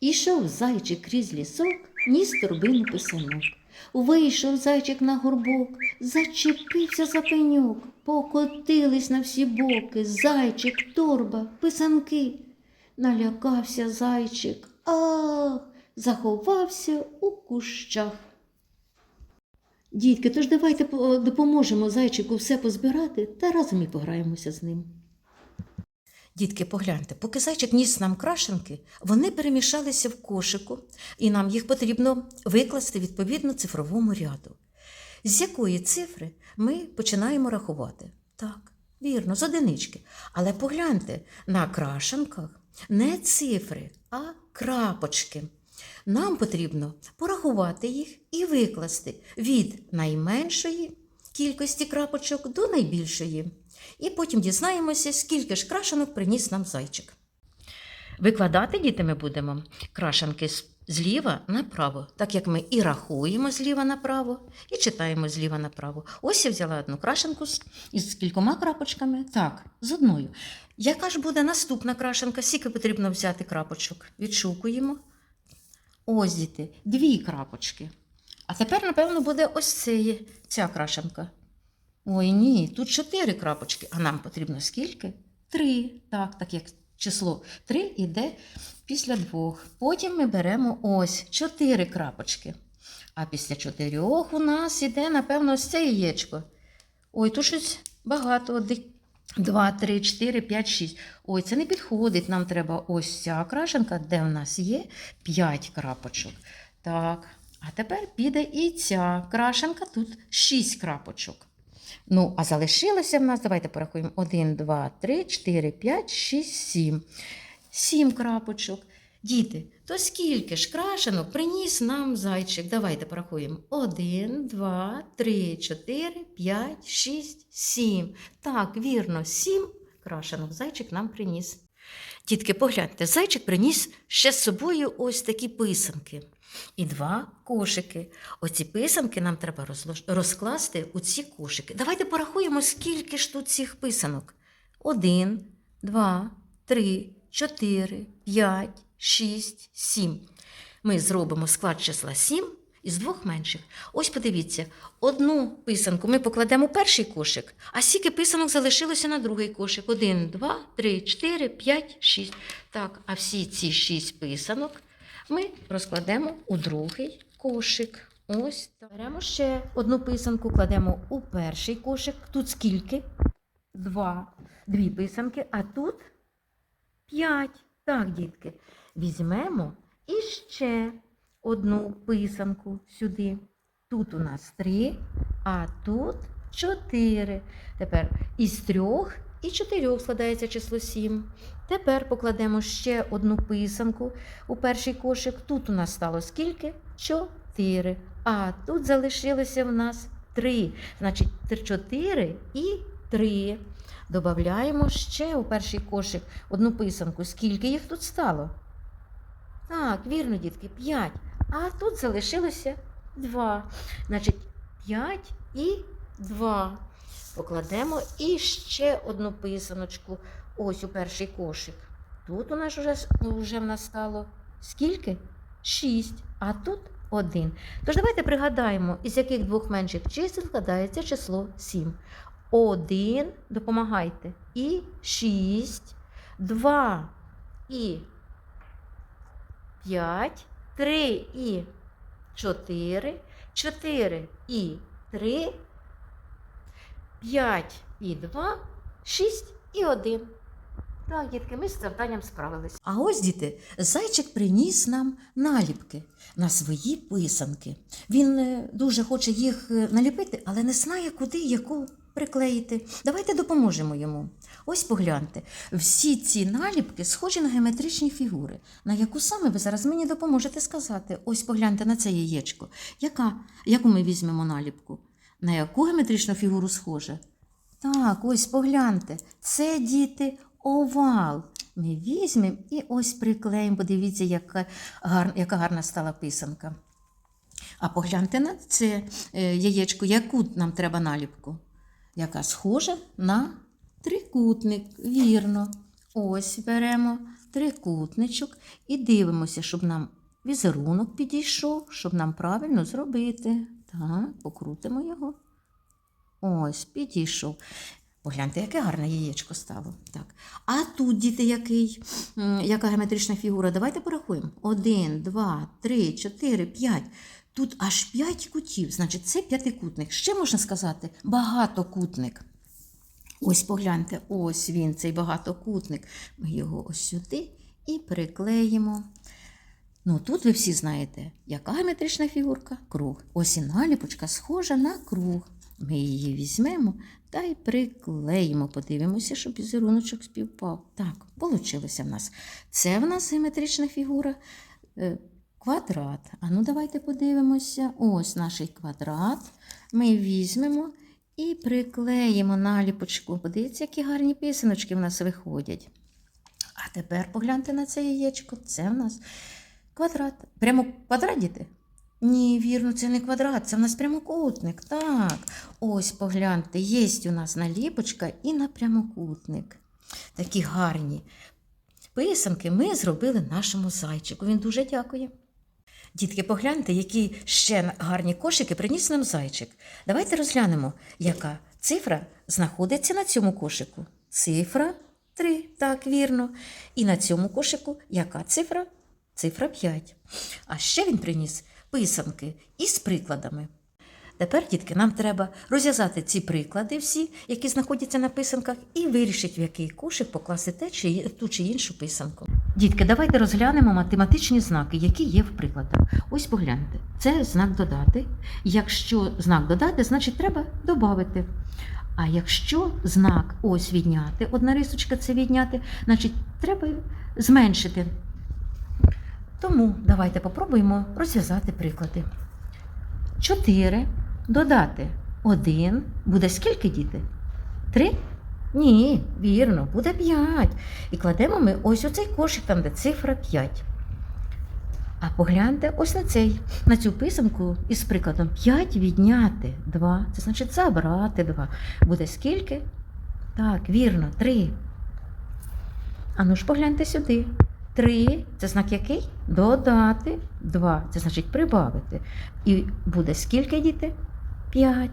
Ішов зайчик крізь лісок, ніс торбину писанок. Вийшов зайчик на горбок, зачепився за пеньок, покотились на всі боки, зайчик, торба, писанки. Налякався зайчик, ах, заховався у кущах. Дітки, тож давайте допоможемо зайчику все позбирати та разом і пограємося з ним. Дітки, погляньте, поки зайчик ніс нам крашенки, вони перемішалися в кошику, і нам їх потрібно викласти відповідно цифровому ряду. З якої цифри ми починаємо рахувати? Так, вірно, з одинички. Але погляньте, на крашенках не цифри, а крапочки. Нам потрібно порахувати їх і викласти від найменшої кількості крапочок до найбільшої. І потім дізнаємося, скільки ж крашенок приніс нам зайчик. Викладати діти ми будемо крашенки зліва направо, так як ми і рахуємо зліва направо, і читаємо зліва направо. Ось я взяла одну крашенку із кількома крапочками. Так, з одною. Яка ж буде наступна крашенка? Скільки потрібно взяти крапочок? Відшукуємо. Ось діти, дві крапочки. А тепер, напевно, буде ось ця крашенка. Ой, ні, тут чотири крапочки, а нам потрібно скільки? Три. Так, так як число три йде після двох. Потім ми беремо ось чотири крапочки. А після чотирьох у нас іде, напевно, ось це яєчко. Ой, тут щось багато. Один, Два, три, чотири, п'ять, шість. Ой, це не підходить. Нам треба ось ця крашенка, де в нас є п'ять крапочок. Так, а тепер піде і ця крашенка, тут шість крапочок. Ну, а залишилося в нас, давайте порахуємо: 1, 2, 3, 4, 5, 6, 7. 7 крапочок. Діти, то скільки ж крашенок приніс нам зайчик? Давайте порахуємо. 1, 2, 3, 4, 5, 6, 7. Так, вірно, 7 крашенок зайчик нам приніс. Дітки, погляньте, зайчик приніс ще з собою ось такі писанки і два кошики. Оці писанки нам треба розкласти у ці кошики. Давайте порахуємо, скільки ж тут цих писанок. Один, два, три, чотири, п'ять, шість, сім. Ми зробимо склад числа сім із двох менших. Ось подивіться, одну писанку ми покладемо у перший кошик, а скільки писанок залишилося на другий кошик. Один, два, три, чотири, п'ять, шість. Так, а всі ці шість писанок ми розкладемо у другий кошик. Ось так. Беремо ще одну писанку, кладемо у перший кошик. Тут скільки? Два. Дві писанки, а тут п'ять. Так, дітки. Візьмемо і ще одну писанку сюди. Тут у нас три, а тут чотири. Тепер із трьох і чотирьох складається число сім. Тепер покладемо ще одну писанку у перший кошик. Тут у нас стало скільки? Чотири. А тут залишилося в нас три. Значить, чотири і три. Добавляємо ще у перший кошик одну писанку. Скільки їх тут стало? Так, вірно, дітки, п'ять. А тут залишилося два. Значить, п'ять і два. Покладемо і ще одну писаночку. Ось у перший кошик. Тут у нас вже, вже в нас стало скільки? Шість. А тут один. Тож давайте пригадаємо, із яких двох менших чисел складається число сім. Один, допомагайте, і шість, два і п'ять, три і чотири, чотири і три, п'ять і два, шість і один. Так, дітки, ми з завданням справилися. А ось, діти, зайчик приніс нам наліпки на свої писанки. Він е, дуже хоче їх е, наліпити, але не знає, куди яку приклеїти. Давайте допоможемо йому. Ось погляньте. Всі ці наліпки схожі на геометричні фігури. На яку саме ви зараз мені допоможете сказати? Ось погляньте на це яєчко. Яка? Яку ми візьмемо наліпку? На яку геометричну фігуру схоже? Так, ось погляньте. Це діти овал. Ми візьмемо і ось приклеїмо. Подивіться, яка, гар... яка гарна стала писанка. А погляньте на це е, яєчко, яку нам треба наліпку? Яка схожа на трикутник. Вірно. Ось беремо трикутничок і дивимося, щоб нам візерунок підійшов, щоб нам правильно зробити. Так, покрутимо його. Ось, підійшов. Погляньте, яке гарне яєчко стало. Так. А тут, діти, який, яка геометрична фігура? Давайте порахуємо. Один, два, три, чотири, п'ять. Тут аж п'ять кутів, значить, це п'ятикутник. Ще можна сказати багатокутник. Ось погляньте, ось він, цей багатокутник. Ми його ось сюди і приклеїмо. Ну, тут ви всі знаєте, яка геометрична фігурка? Круг. Ось і наліпочка схожа на круг. Ми її візьмемо та й приклеїмо. Подивимося, щоб візеруночок співпав. Так, вийшло в нас. Це в нас геометрична фігура. Квадрат. А ну давайте подивимося. Ось наш квадрат. Ми візьмемо і приклеїмо наліпочку. Подивіться, які гарні писаночки в нас виходять. А тепер погляньте на це яєчко. Це в нас квадрат. Прямо квадрат, діти? Ні, вірно, це не квадрат, це в нас прямокутник. Так. Ось погляньте, є у нас наліпочка і на прямокутник. Такі гарні писанки ми зробили нашому зайчику. Він дуже дякує. Дітки, погляньте, які ще гарні кошики приніс нам зайчик. Давайте розглянемо, яка цифра знаходиться на цьому кошику. Цифра 3, так, вірно. І на цьому кошику яка цифра? Цифра 5. А ще він приніс писанки із прикладами. Тепер, дітки, нам треба розв'язати ці приклади всі, які знаходяться на писанках, і вирішити, в який кошик покласти те чи ту чи іншу писанку. Дітки, давайте розглянемо математичні знаки, які є в прикладах. Ось погляньте, це знак додати. Якщо знак додати, значить треба додати. А якщо знак ось відняти, одна рисочка це відняти, значить треба зменшити. Тому давайте попробуємо розв'язати приклади. 4 додати 1 буде скільки діти? 3? Ні, вірно, буде 5. І кладемо ми ось оцей кошик, там, де цифра 5. А погляньте ось на цей, на цю писанку із прикладом 5 відняти 2. Це значить забрати 2. Буде скільки? Так, вірно, 3. А ну ж погляньте сюди. 3 це знак який? Додати 2. Це значить прибавити. І буде скільки діти? 5.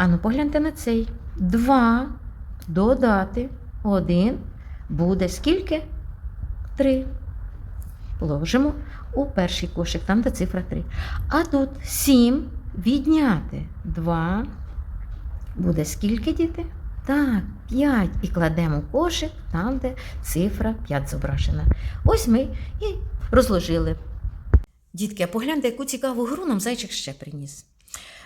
Ану, погляньте на цей. 2 додати 1 буде скільки? 3. Ложимо у перший кошик, там де цифра 3. А тут 7 відняти 2 буде скільки діти? Так, 5. І кладемо кошик там, де цифра 5 зображена. Ось ми і розложили. Дітки, а погляньте, яку цікаву гру нам зайчик ще приніс.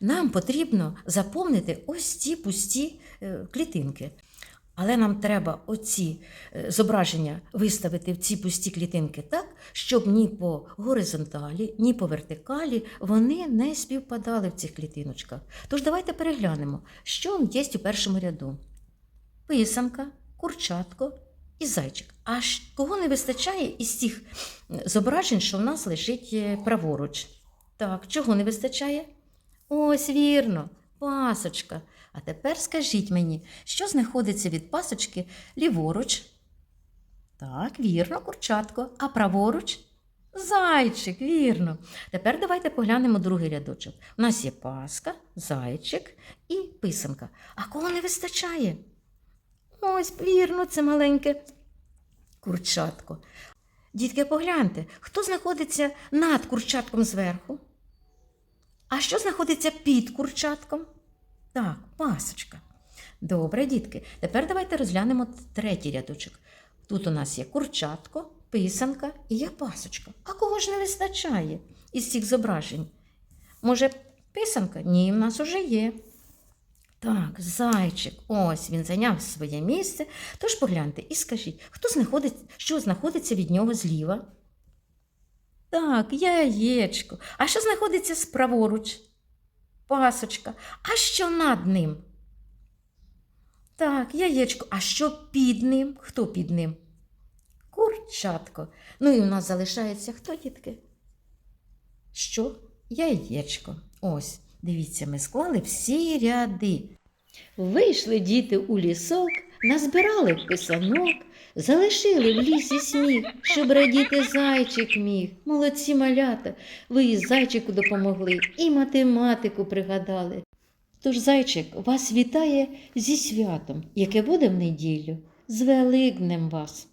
Нам потрібно заповнити ось ці пусті е, клітинки. Але нам треба оці е, зображення виставити в ці пусті клітинки так, щоб ні по горизонталі, ні по вертикалі вони не співпадали в цих клітиночках. Тож давайте переглянемо, що є у першому ряду: писанка, курчатко і зайчик. А кого не вистачає із цих зображень, що в нас лежить е, праворуч? Так, чого не вистачає? Ось вірно, пасочка. А тепер скажіть мені, що знаходиться від пасочки ліворуч? Так, вірно, курчатко. А праворуч? Зайчик, вірно. Тепер давайте поглянемо другий рядочок. У нас є паска, зайчик і писанка. А кого не вистачає? Ось, вірно, це маленьке курчатко. Дітки, погляньте, хто знаходиться над курчатком зверху? А що знаходиться під курчатком? Так, пасочка. Добре, дітки. Тепер давайте розглянемо третій рядочок. Тут у нас є курчатко, писанка і є пасочка. А кого ж не вистачає із цих зображень? Може, писанка? Ні, в нас уже є. Так, зайчик, ось він зайняв своє місце. Тож погляньте і скажіть, хто знаходить, що знаходиться від нього зліва? Так, яєчко. А що знаходиться справоруч? Пасочка. А що над ним? Так, яєчко. А що під ним? Хто під ним? Курчатко. Ну і у нас залишається хто, дітки? Що? Яєчко. Ось, дивіться, ми склали всі ряди. Вийшли діти у лісок, назбирали писанок, Залишили в лісі сніг, щоб радіти зайчик міг. Молодці малята, ви і зайчику допомогли, і математику пригадали. Тож зайчик вас вітає зі святом, яке буде в неділю. З Великднем вас!